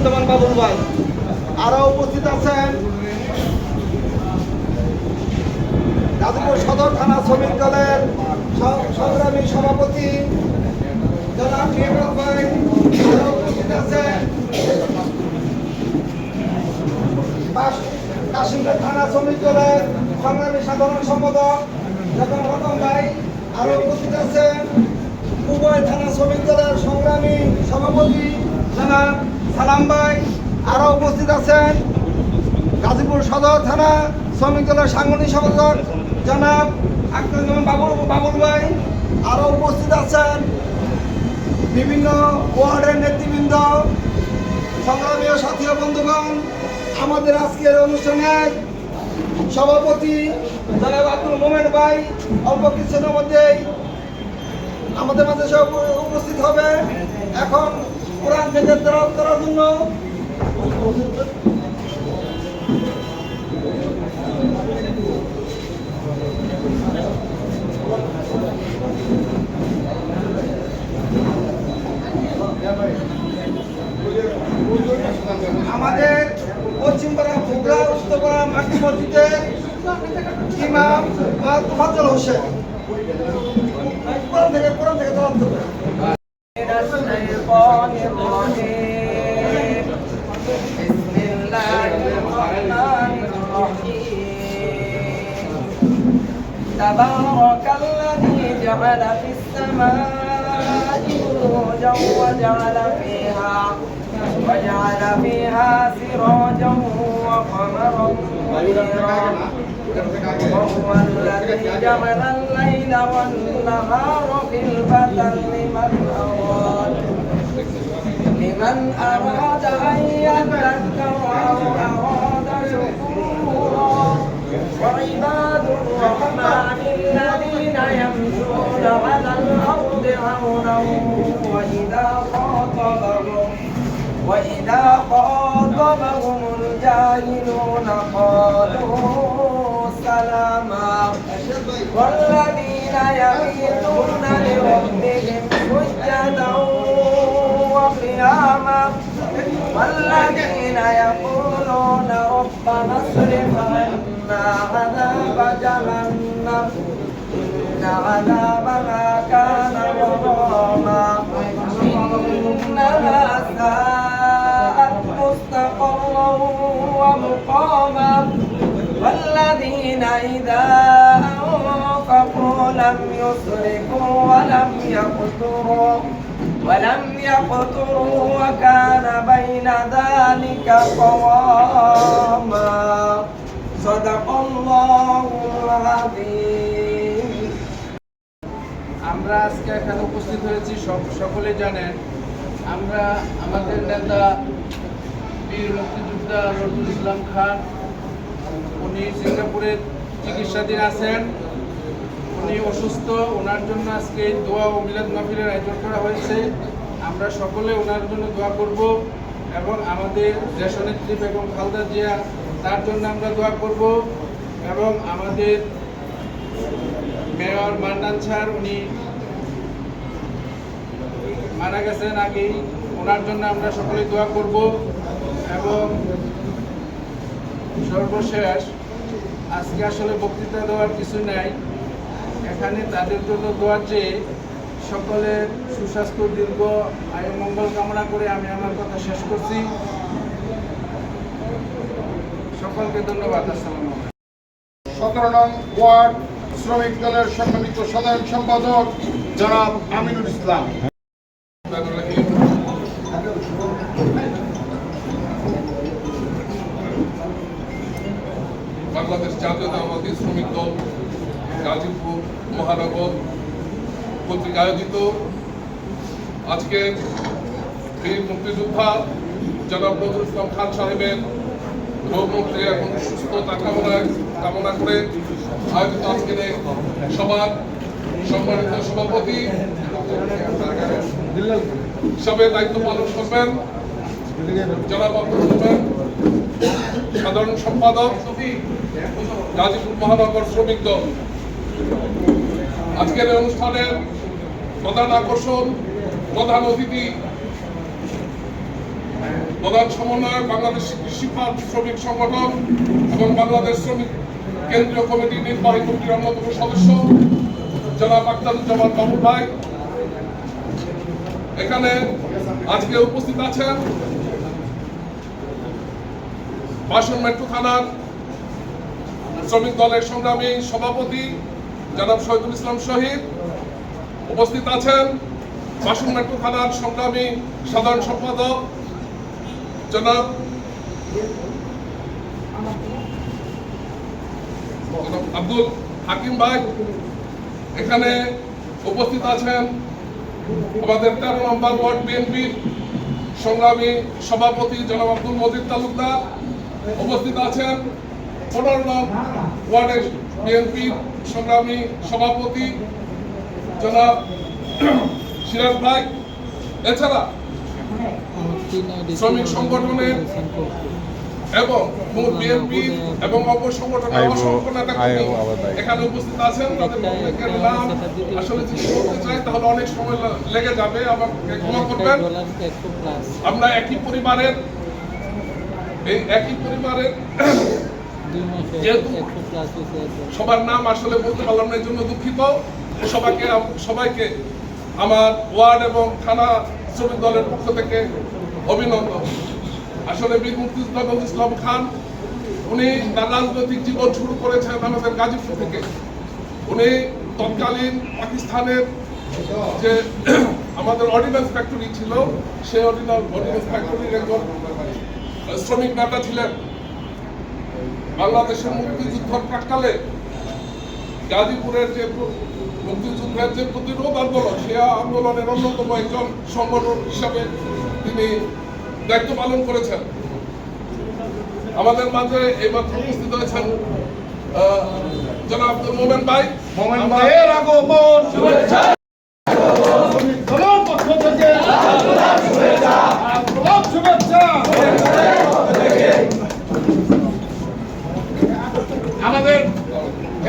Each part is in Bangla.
আখতারুজ্জামান বাবুল ভাই। আরও উপস্থিত আছেন। গাজীপুর সদর থানা শ্রমিক দলের সংগ্রামী সভাপতি আছেন। থানা শ্রমিক দলের সংগ্রামী সাধারণ সম্পাদক রতন ভাই আরও উপস্থিত আছেন। উভয় থানা শ্রমিক দলের সংগ্রামী সভাপতি জনাব সালাম ভাই আরও উপস্থিত আছেন গাজীপুর সদর থানা শ্রমিক দলের সাংগঠনিক সম্পাদক জনাব আক্তারুজ্জামান বাবুল বাবুল ভাই আরও উপস্থিত আছেন বিভিন্ন ওয়ার্ডের নেতৃবৃন্দ, সংগ্রামী ও সাথী বন্ধুগণ, আমাদের আজকের অনুষ্ঠানের সভাপতি জনাব আব্দুল মোমেন ভাই অল্প কিছুদিনের মধ্যেই আমাদের মাঝে সব উপস্থিত হবে। এখন কোরআন থেকে তেলাওয়াত করার জন্য। আমাদের পশ্চিমপাড়া ভোগড়া উত্তরপাড়া মাটি মসজিদের ইমাম তোফাজ্জল হোসেন। কোরআন থেকে কোরআন থেকে তেলাওয়াত করবে। تبارك الذي جعل في السماء بروجا وجعل فيها وجعل فيها سراجا وقمرا منيرا. وهو الذي جعل الليل والنهار خلفة لمن أراد. لمن أراد أن يذكر أو أراد وعباد الرحمن الذين يمشون على الأرض هونا وإذا خاطبهم وإذا خاطبهم الجاهلون قالوا سلاما. والذين يبيتون لربهم سجدا وقياما. والذين يقولون ربنا اصرف عنا عذاب جهنم إن عذابها كان غراما إنها ساءت مستقرا ومقاما والذين إذا أنفقوا لم يسرفوا ولم يقتروا ولم يقتروا وكان بين ذلك قواما صدق الله العظيم আমরা আজকে এখানে উপস্থিত হয়েছি সকলে জানেন, আমরা আমাদের নেতা বীর মুক্তিযোদ্ধা রজুল ইসলাম খান, উনি সিঙ্গাপুরে চিকিৎসাধীন আছেন, উনি অসুস্থ, ওনার জন্য আজকে দোয়া ও মিলাদ মাহফিলের আয়োজন করা হয়েছে। আমরা সকলে ওনার জন্য দোয়া করব এবং আমাদের দেশনেত্রী বেগম খালদা জিয়া তার জন্য আমরা দোয়া করব এবং আমাদের মেয়র মান্নান স্যার, উনি মারা গেছেন আগেই, ওনার জন্য আমরা সকলে দোয়া করব এবং সর্বশেষ, আজকে আসলে বক্তৃতা দেওয়ার কিছু নাই। এখানে তাদের জন্য দোয়া চেয়ে সকলের সুস্বাস্থ্য, দীর্ঘ আয়ু, মঙ্গল কামনা করে আমি আমার কথা শেষ করছি। সকলকে ধন্যবাদ সতেরো নং ওয়ার্ড শ্রমিক দলের সম্মানিত সাধারণ সম্পাদক জনাব আমিনুল ইসলাম। বাংলাদেশ জাতীয়তাবাদী শ্রমিক দল, গাজীপুর মহানগর কর্তৃক আয়োজিত আজকে বীর মুক্তিযোদ্ধা জনাব নজরুল ইসলাম খান সাহেবের রোগমুক্তি এবং সুস্থতা কামনা কামনা করে আয়োজিত আজকের এই সভার সম্মানিত সভাপতি হিসাবে দায়িত্ব পালন করবেন জনাব সাধারণ সম্পাদক গাজীপুর মহানগর শ্রমিক দল। আজকের অনুষ্ঠানের প্রধান আকর্ষণ, প্রধান অতিথি প্রধান সমন্বয়ক বাংলাদেশ কৃষি শ্রমিক সংগঠন এবং বাংলাদেশ শ্রমিক কেন্দ্রীয় কমিটির নির্বাহী কমিটির অন্যতম সদস্য, জনাব আক্তারুজ্জামান বাবুল ভাই। এখানে আজকে উপস্থিত আছেন বাসন মেট্রো থানার শ্রমিক দলের সংগ্রামী সভাপতি, জনাব শহীদুল ইসলাম শহীদ। উপস্থিত আছেন বাসন মেট্রো থানার সংগ্রামী সাধারণ সম্পাদক জনাব আব্দুল হাকিম ভাই, এখানে উপস্থিত আছেন আমাদের তেরো নম্বর ওয়ার্ড বিএনপির সংগ্রামী সভাপতি জনাব আব্দুল মজিদ তালুকদার উপস্থিত আছেন। পনেরো নং ওয়ার্ডের বিএনপির সংগ্রামী সভাপতি জনাব সিরাজ ভাই। এছাড়া শ্রমিক সংগঠনের এবং বিএনপি এবং অপর সংগঠনের অসংখ্য নেতা এখানে উপস্থিত আছেন তাদের প্রত্যেকের নাম আসলে যদি বলতে চাই তাহলে অনেক সময় লেগে যাবে আমাকে ক্ষমা করবেন। আমরা একই পরিবারের এই একই পরিবারের যেহেতু সবার নাম আসলে বলতে পারলাম না এই জন্য দুঃখিত। সবাইকে সবাইকে আমার ওয়ার্ড এবং থানা শ্রমিক দলের পক্ষ থেকে অভিনন্দন। আসলে বীর মুক্তিযোদ্ধা ইসলাম খান, উনি তার রাজনৈতিক জীবন শুরু করেছেন আমাদের গাজীপুর থেকে। উনি তৎকালীন পাকিস্তানের যে আমাদের অর্ডিন্যান্স ফ্যাক্টরি ছিল, সেই অর্ডিন্যান্স ফ্যাক্টরির একজন শ্রমিক নেতা ছিলেন। বাংলাদেশের মুক্তিযুদ্ধের প্রাককালে গাজীপুরের যে মুক্তিযুদ্ধের যে প্রতিরোধ আন্দোলন সে আন্দোলনের অন্যতম একজন সংগঠন হিসাবে তিনি দায়িত্ব পালন করেছেন। আমাদের মাঝে এবার উপস্থিত হয়েছেন জনাব মোমেন ভাই। মোমেন ভাইয়ের আগমন। শুভেচ্ছা।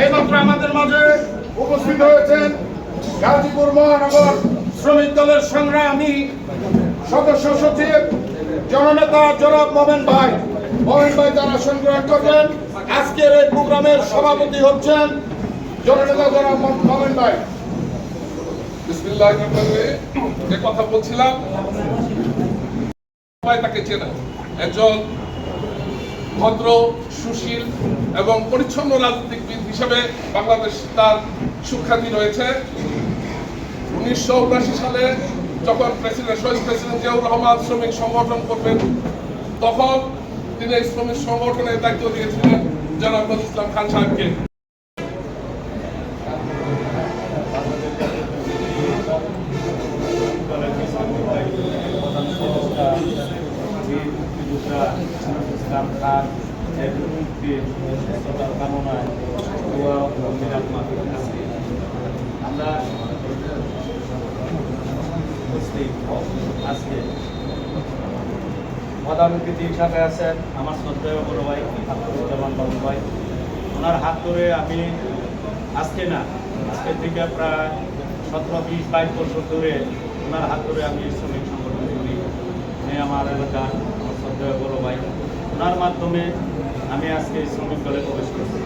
এইমাত্র আমাদের মাঝে উপস্থিত হয়েছেন গাজীপুর মহানগর শ্রমিক দলের সংগ্রামী সদস্য সচিব জননেতা জনাব মোমেন ভাই মোমেন ভাই যারা আসন গ্রহণ করবেন, আজকের এই প্রোগ্রামের সভাপতি হচ্ছেন জননেতা জনাব মোমেন ভাই। কথা বলছিলাম তাকে চেনে। একজন ভদ্র, সুশীল এবং পরিচ্ছন্ন বাংলাদেশ তার সুখ্যাতি রয়েছে। উনিশশো উনাশি সালে যখন প্রেসিডেন্ট, শহীদ প্রেসিডেন্ট জিয়াউর রহমান শ্রমিক সংগঠন করবেন, তখন তিনি শ্রমিক সংগঠনের দায়িত্ব দিয়েছিলেন জনাব ইসলাম খান সাহেবকে ইসলাম খান এর মুক্তির সততার কামনায় দোয়া ও মিলাদ মাহফিল আজকে আমরা উপস্থিত আজকে। আছেন আমার বড় ভাই, আব্দুজ্জামান বাবু ভাই। ওনার হাত ধরে আমি আজকে না, আজকে থেকে প্রায় সতেরো, বিশ, বাইশ বছর ধরে ওনার হাত ধরে আমি শ্রমিক সংগঠন করি। আমার এলাকার আমার শ্রদ্ধেয় বড় ভাই। ওনার মাধ্যমে আমি আজকে শ্রমিক দলে প্রবেশ করছি।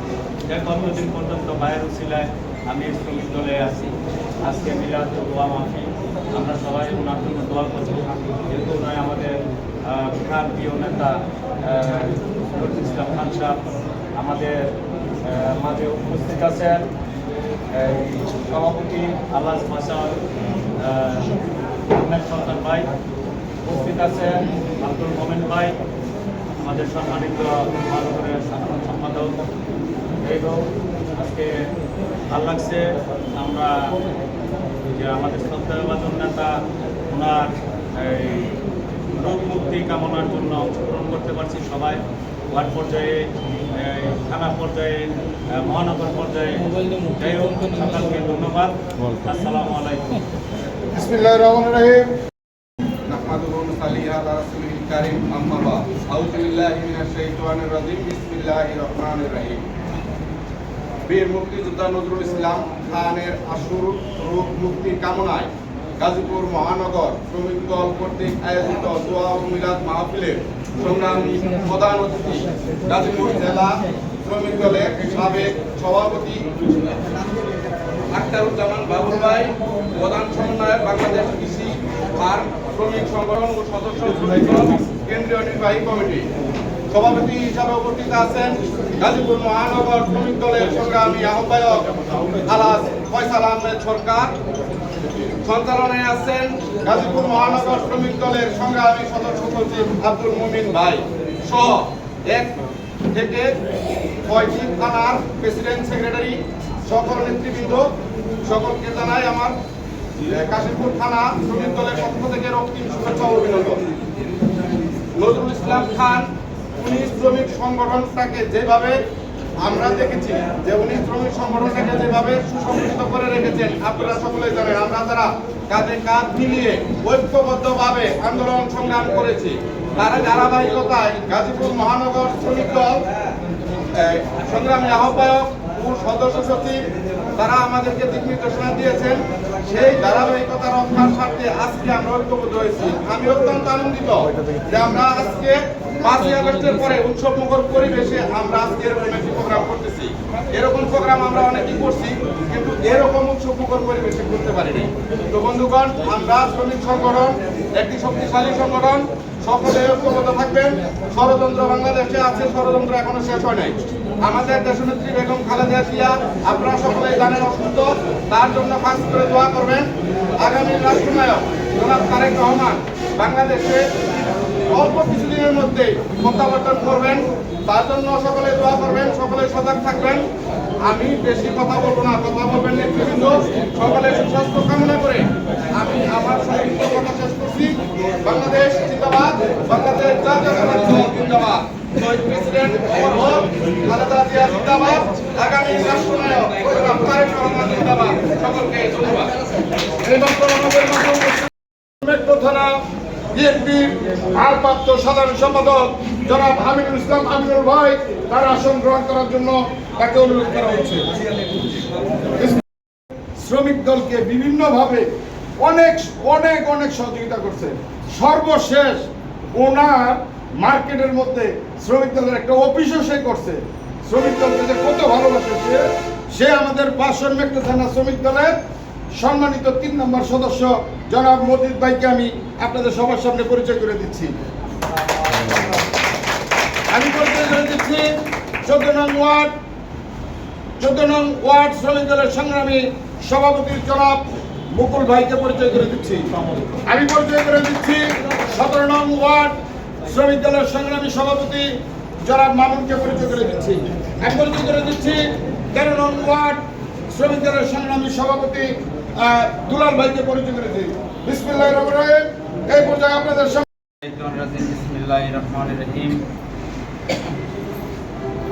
যে কতদিন পর্যন্ত বাইরের উচিলায় আমি শ্রমিক দলে আছি? আজকে মিলাদ মাফি আমরা সবাই ওনার জন্য দোয়া করছি। যেহেতু নয় আমাদের খান প্রিয় নেতা ইসলাম খান সাহেব আমাদের মাঝে উপস্থিত আছেন। সভাপতি আল্লাহ মাসাল আহমেদ সন্তান ভাই উপস্থিত আছেন। আব্দুল মোমেন ভাই আমাদের সম্মানিত মহানগরের সাধারণ সম্পাদক। এবং আজকে ভালো লাগছে, আমরা যে আমাদের শ্রদ্ধাভাজন নেতা ওনার এই রোগ মুক্তি কামনার জন্য অংশগ্রহণ করতে পারছি সবাই ওয়ার্ড পর্যায়ে এই থানা পর্যায়ে আহ, মহানগর পর্যায়ে যাই হোক সকলকে ধন্যবাদ আসসালামু আলাইকুম বিসমিল্লাহির রহমানির রহিম نحمده ونصلي على رسوله الكريم أما بعد أعوذ بالله من الشيطان الرجيم بسم الله الرحمن الرحيم বীর মুক্তিযোদ্ধা নজরুল ইসলাম খানের আশুর রোগ মুক্তি কামনায় গাজীপুর মহানগর শ্রমিক দল কর্তৃক আয়োজিত দোয়া মিলাদ মাহফিলের সংগ্রামী প্রধান অতিথি গাজীপুর জেলা শ্রমিক দলের সাবেক সভাপতি আখতারুজ্জামান বাবুল ভাই, প্রধান সমন্বয়ক বাংলাদেশ কৃষি ফার্ম শ্রমিক সংগঠন ও সদস্য কেন্দ্রীয় নির্বাহী কমিটি। সভাপতি হিসাবে উপস্থিত আছেন গাজীপুর মহানগর শ্রমিক দলের সংগ্রামী আহ্বায়ক আলাস ফয়সাল আহমেদ সরকার। সঞ্চালনে আছেন গাজীপুর মহানগর শ্রমিক দলের সংগ্রামী সদস্য সচিব আব্দুল মুমিন ভাই সহ এক থেকে ছয়টি থানার প্রেসিডেন্ট সেক্রেটারি সকল নেতৃবৃন্দ। সকলকে জানাই আমার কাশিমপুর থানা শ্রমিক দলের পক্ষ থেকে রক্তিম শুভেচ্ছা অভিনন্দন। নজরুল ইসলাম খান উনি শ্রমিক সংগঠনটাকে যেভাবে আমরা দেখেছি যে উনি শ্রমিক সংগঠনটাকে যেভাবে সুসংগঠিত করে রেখেছেন, আপনারা সকলে জানেন, আমরা যারা কাঁধে কাঁধ মিলিয়ে ঐক্যবদ্ধভাবে আন্দোলন সংগ্রাম করেছি, তার ধারাবাহিকতায় গাজীপুর মহানগর শ্রমিক দল সংগ্রামী আহ্বায়ক ও সদস্য সচিব, তারা আমাদেরকে দিক নির্দেশনা দিয়েছেন, সেই ধারাবাহিকতা রক্ষার স্বার্থে আজকে আমরা ঐক্যবদ্ধ হয়েছি। আমি অত্যন্ত আনন্দিত যে আমরা আজকে পাঁচই আগস্টের পরে উৎসব মুখর পরিবেশে আমরা আজকে এরকম একটি প্রোগ্রাম করতেছি। এরকম প্রোগ্রাম আমরা অনেকই করছি, কিন্তু এরকম উৎসব মুখর পরিবেশে করতে পারিনি। তো বন্ধুগণ, আমরা শ্রমিক সংগঠন, একটি শক্তিশালী সংগঠন, সকলে ঐক্যবদ্ধ থাকবেন। ষড়যন্ত্র বাংলাদেশে আছে, ষড়যন্ত্র এখনও শেষ হয় নাই। আমাদের দেশনেত্রী বেগম খালেদা জিয়া, আপনারা সকলেই জানেন অসুস্থ, তার জন্য কাজ করে দোয়া করবেন। আগামী রাষ্ট্রনায়ক জনাব তারেক রহমান বাংলাদেশে অল্প কিছুদিনের মধ্যে প্রত্যাবর্তন করবেন। তার জন্য সকলে দোয়া করবেন, সকলে সজাগ থাকবেন। আমি বেশি কথা বলব না, কথা বলবেন নেতৃবৃন্দ। সকলে সুস্বাস্থ্য কামনা করে আমি আমার সাহিত্য কথা শেষ করছি। বাংলাদেশ জিন্দাবাদ, বাংলাদেশ দল জিন্দাবাদ। প্রেসিডেন্ট জিন্দাবাদ, আগামী রাষ্ট্রনায়ক সকলকে ধন্যবাদ। বিএনপির ভারপ্রাপ্ত সাধারণ সম্পাদক জনাব আমিনুল ইসলাম আমিনুল ভাই, তার আসন গ্রহণ করার জন্য তাকে অনুরোধ করা হচ্ছে। শ্রমিক দলকে বিভিন্নভাবে অনেক অনেক অনেক সহযোগিতা করছে। সর্বশেষ ওনার মার্কেটের মধ্যে শ্রমিক দলের একটা অফিসও সে করছে। শ্রমিক দলকে যে কত ভালোবাসে সে আমাদের পাঁচশো মেট্রো থানা শ্রমিক দলের। সম্মানিত তিন নম্বর সদস্য জনাব মজিদ ভাইকে আমি আপনাদের সবার সামনে পরিচয় করে দিচ্ছি। আমি পরিচয় করে দিচ্ছি চোদ্দ নং ওয়ার্ড, চোদ্দ নং ওয়ার্ড শ্রমিক দলের সংগ্রামী সভাপতি জনাব মুকুল ভাইকে পরিচয় করে দিচ্ছি। আমি পরিচয় করে দিচ্ছি সতেরো নং ওয়ার্ড শ্রমিক দলের সংগ্রামী সভাপতি জনাব মামুনকে পরিচয় করে দিচ্ছি। আমি পরিচয় করে দিচ্ছি তেরো নং ওয়ার্ড শ্রমিক দলের সংগ্রামী সভাপতি দুলাল ভাইকে পরিচয় করে দিই এই পর্যায়ে আপনাদের রহিম।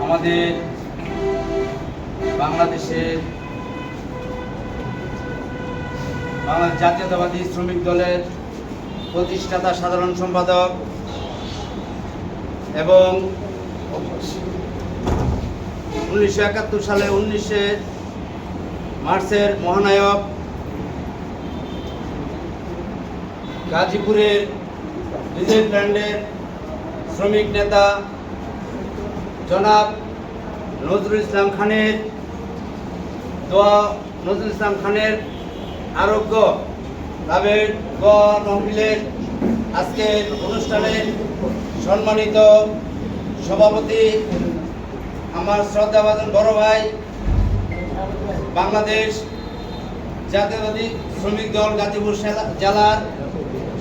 আমাদের বাংলাদেশের বাংলাদেশ জাতীয়তাবাদী শ্রমিক দলের প্রতিষ্ঠাতা সাধারণ সম্পাদক এবং উনিশশো একাত্তর সালে উনিশে মার্চের মহানায়ক গাজীপুরের রিজেন্ট ব্র্যান্ডের শ্রমিক নেতা জনাব নজরুল ইসলাম খানের দোয়া, নজরুল ইসলাম খানের আরোগ্য লাভের মহফিলের আজকের অনুষ্ঠানের সম্মানিত সভাপতি আমার শ্রদ্ধাভাজন বড় ভাই, বাংলাদেশ জাতীয়বাদী শ্রমিক দল গাজীপুর জেলার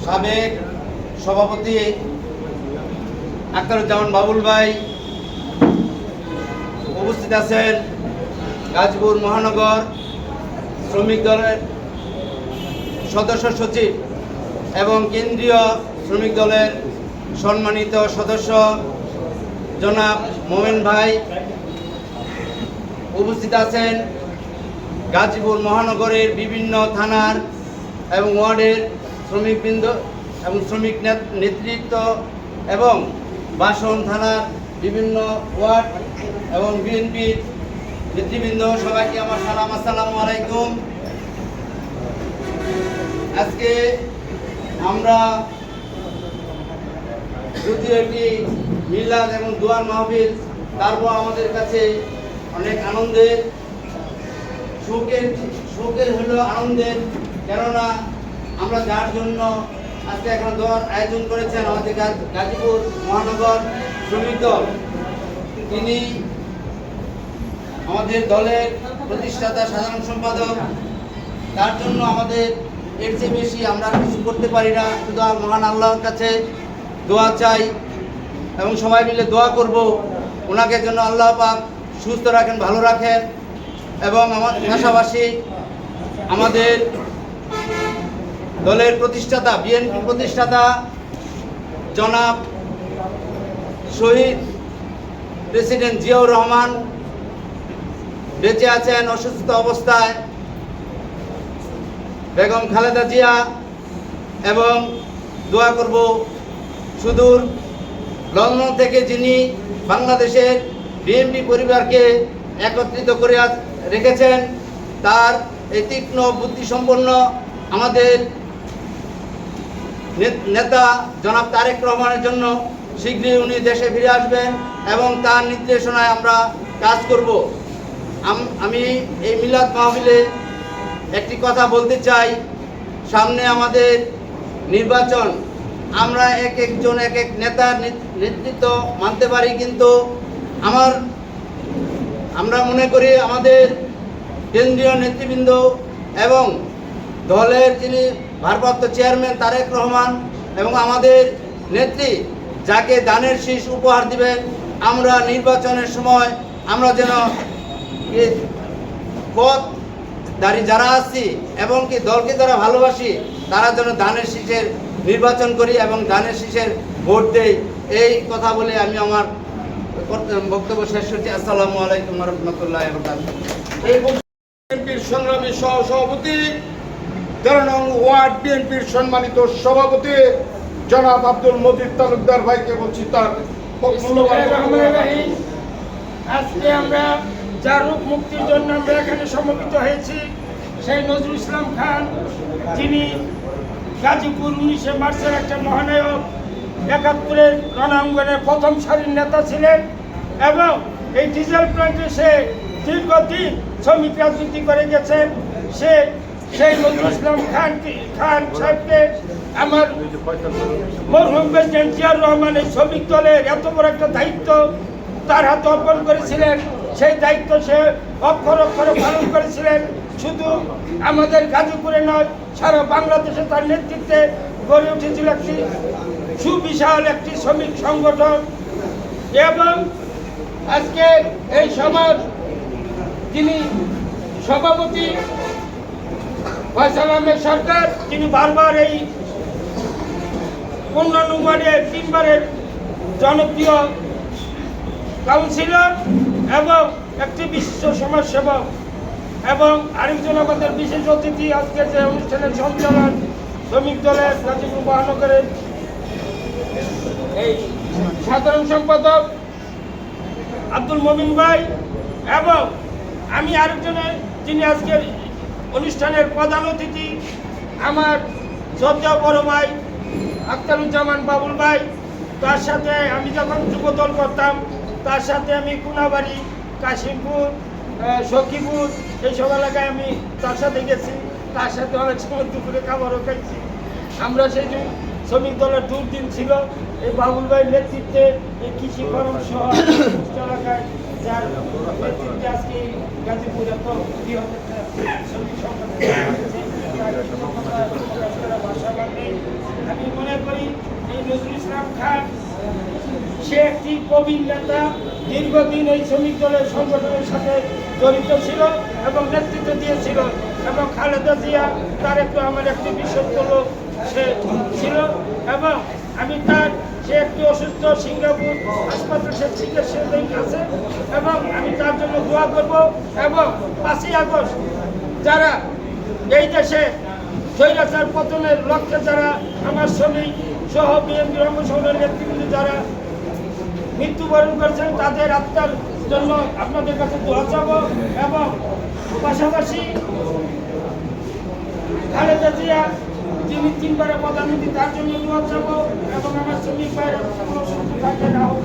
সাবেক সভাপতি আখতারুজ্জামান বাবুল ভাই উপস্থিত আছেন গাজীপুর মহানগর শ্রমিক দলের সদস্য সচিব এবং কেন্দ্রীয় শ্রমিক দলের সম্মানিত সদস্য জনাব মোমেন ভাই উপস্থিত আছেন গাজীপুর মহানগরের বিভিন্ন থানার এবং ওয়ার্ডের শ্রমিকবৃন্দ এবং শ্রমিক নেত- নেতৃত্ব এবং বাসন থানার বিভিন্ন ওয়ার্ড এবং বিএনপির নেতৃবৃন্দ সবাইকে আমার সালাম, আসসালামু আলাইকুম। আজকে আমরা যদিও একটি মিলাদ এবং দোয়ার মাহফিল, তারপর আমাদের কাছে অনেক আনন্দের, শোকের শোকের হলো আনন্দের, কেননা আমরা যার জন্য আজকে এখন দোয়ার আয়োজন করেছেন আমাদের গাজীপুর মহানগর শ্রমিক দল, তিনি আমাদের দলের প্রতিষ্ঠাতা, সাধারণ সম্পাদক। তার জন্য আমাদের এর চেয়ে বেশি আমরা কিছু করতে পারি না। শুধু মহান আল্লাহর কাছে দোয়া চাই এবং সবাই মিলে দোয়া করব। ওনাকে যেন আল্লাহ পাক সুস্থ রাখেন, ভালো রাখেন এবং আমার পাশাপাশি আমাদের দলের প্রতিষ্ঠাতা, বিএনপি প্রতিষ্ঠাতা, জনাব শহীদ প্রেসিডেন্ট জিয়াউর রহমান বেঁচে আছেন অসুস্থ অবস্থায়। বেগম খালেদা জিয়া এবং দোয়া করব সুদূর লন্ডন থেকে যিনি বাংলাদেশের বিএনপি পরিবারকে একত্রিত করে রেখেছেন, তার এই তীক্ষ্ণ বুদ্ধিসম্পন্ন আমাদের নেতা জনাব তারেক রহমানের জন্য শীঘ্রই উনি দেশে ফিরে আসবেন এবং তার নির্দেশনায় আমরা কাজ করব। আমি এই মিলাদ মাহফিলে একটি কথা বলতে চাই। সামনে আমাদের নির্বাচন। আমরা এক একজন এক এক নেতার নেতৃত্ব মানতে পারি, কিন্তু আমার আমরা মনে করি আমাদের কেন্দ্রীয় নেতৃবৃন্দ এবং দলের যিনি ভারপ্রাপ্ত চেয়ারম্যান তারেক রহমান এবং আমাদের নেত্রী যাকে দানের শীষ উপহার দিবেন আমরা নির্বাচনের সময় আমরা যেন পথ দাঁড়িয়ে যারা আছি এবং কি দলকে যারা ভালোবাসি, তারা যেন ধানের শীষের নির্বাচন করি এবং ধানের শীষের ভোট দেই। এই কথা বলে আমি আমার বক্তব্য শেষ করছি। আসসালামু আলাইকুম রহমতুল্লাহ সংগ্রামী সহ সভাপতি তেরো নং ওয়ার্ড বিএনপির সম্মানিত সভাপতি জনাব আব্দুল মজিদ তালুকদার ভাইকে বলছি তার। আজকে আমরা যার রূপ মুক্তির জন্য আমরা এখানে সমবেত হয়েছি সেই নজরুল ইসলাম খান যিনি গাজীপুর উনিশে মার্চের একটা মহানায়ক একাত্তরের রণাঙ্গনের প্রথম সারির নেতা ছিলেন এবং এই ডিজেল প্ল্যান্টে সে দীর্ঘদিন শ্রমিক রাজনীতি করে গেছেন সে সেই নজরুল ইসলাম খান খান আমার শ্রমিক এত বড় একটা দায়িত্ব তার করেছিলেন। সেই দায়িত্ব সে পালন করেছিলেন। শুধু আমাদের গাজীপুরে নয়, সারা বাংলাদেশে তার নেতৃত্বে গড়ে উঠেছিল একটি সুবিশাল একটি শ্রমিক সংগঠন এবং আজকে এই সমাজ যিনি সভাপতি ফয়সাল আহমেদ সরকার, তিনি বারবার এই অন্যান্য ওয়ার্ডে তিনবারের জনপ্রিয় কাউন্সিলর এবং একটি বিশিষ্ট সমাজসেবক এবং আরেকজন আমাদের বিশেষ অতিথি আজকে যে অনুষ্ঠানের সঞ্চালন শ্রমিক দলের গাজীপুর মহানগরের এই সাধারণ সম্পাদক আব্দুল মমিন ভাই এবং আমি আরেকজনের যিনি আজকের অনুষ্ঠানের প্রধান অতিথি আমার শ্রদ্ধা বড় ভাই আখতারুজ্জামান বাবুল ভাই। তার সাথে আমি যখন যুবদল করতাম, তার সাথে আমি কুনাবাড়ি, কাশিমপুর সখীপুর, এইসব এলাকায় আমি তার সাথে গেছি। তার সাথে অনেক সময় দুপুরে খাবারও খাইছি। আমরা সেই যে শ্রমিক দলের দুর্দিন ছিল, এই বাবুল ভাইয়ের নেতৃত্বে এই কৃষি ফরম সহ এলাকায় যার নেতৃত্বে আজকে গাজীপুর এত আমি মনে করি এই নজরুল ইসলাম খান, সে একটি প্রবীণ নেতা, দীর্ঘদিন এই শ্রমিক দলের সংগঠনের সাথে জড়িত ছিল এবং নেতৃত্ব দিয়েছিল এবং খালেদা জিয়া তার একটু আমার একটি বিশ্বস্ত লোক সে ছিল এবং আমি তার সে একটি অসুস্থ সিঙ্গাপুর হাসপাতাল সে চিকিৎসাধীন আছে এবং আমি তার জন্য দোয়া করব এবং পাঁচই আগস্ট যারা এই দেশে স্বৈরাচার পতনের লক্ষ্যে যারা আমার শ্রমিক সহ বিএনপি অঙ্গসংগঠনের নেতৃবৃন্দ যারা মৃত্যুবরণ করেছেন, তাদের আত্মার জন্য আপনাদের কাছে দোয়া চাব এবং পাশাপাশি খালেদা জিয়া, যিনি তিনবারের প্রধানমন্ত্রী, তার জন্য দোয়া চাবো এবং আমার শ্রমিক ভাইয়ের সুস্থ আহত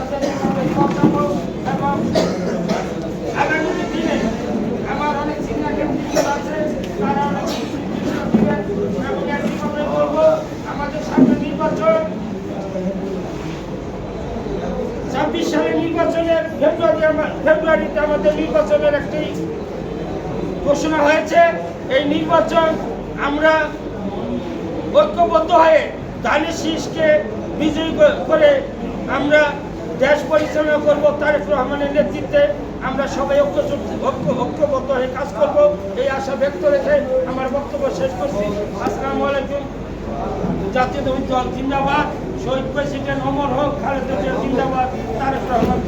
তাদের এবং আগামী দিনে ছাব্বিশ সালের নির্বাচনের ফেব্রুয়ারি ফেব্রুয়ারিতে আমাদের নির্বাচনের একটি ঘোষণা হয়েছে। এই নির্বাচন আমরা ঐক্যবদ্ধ হয়ে ধানের শীষকে বিজয়ী করে আমরা দেশ পরিচালনা করব তারেক রহমানের নেতৃত্বে। আমরা সবাই ঐক্য ঐক্য ঐক্যবদ্ধ হয়ে কাজ করব। এই আশা ব্যক্ত রেখে আমার বক্তব্য শেষ করছি। আসসালামু আলাইকুম। জাতীয় দল জিন্দাবাদ। শহীদ প্রেসিডেন্ট অমর হোক, খালেদা জিন্দাবাদ। তারেক রহমান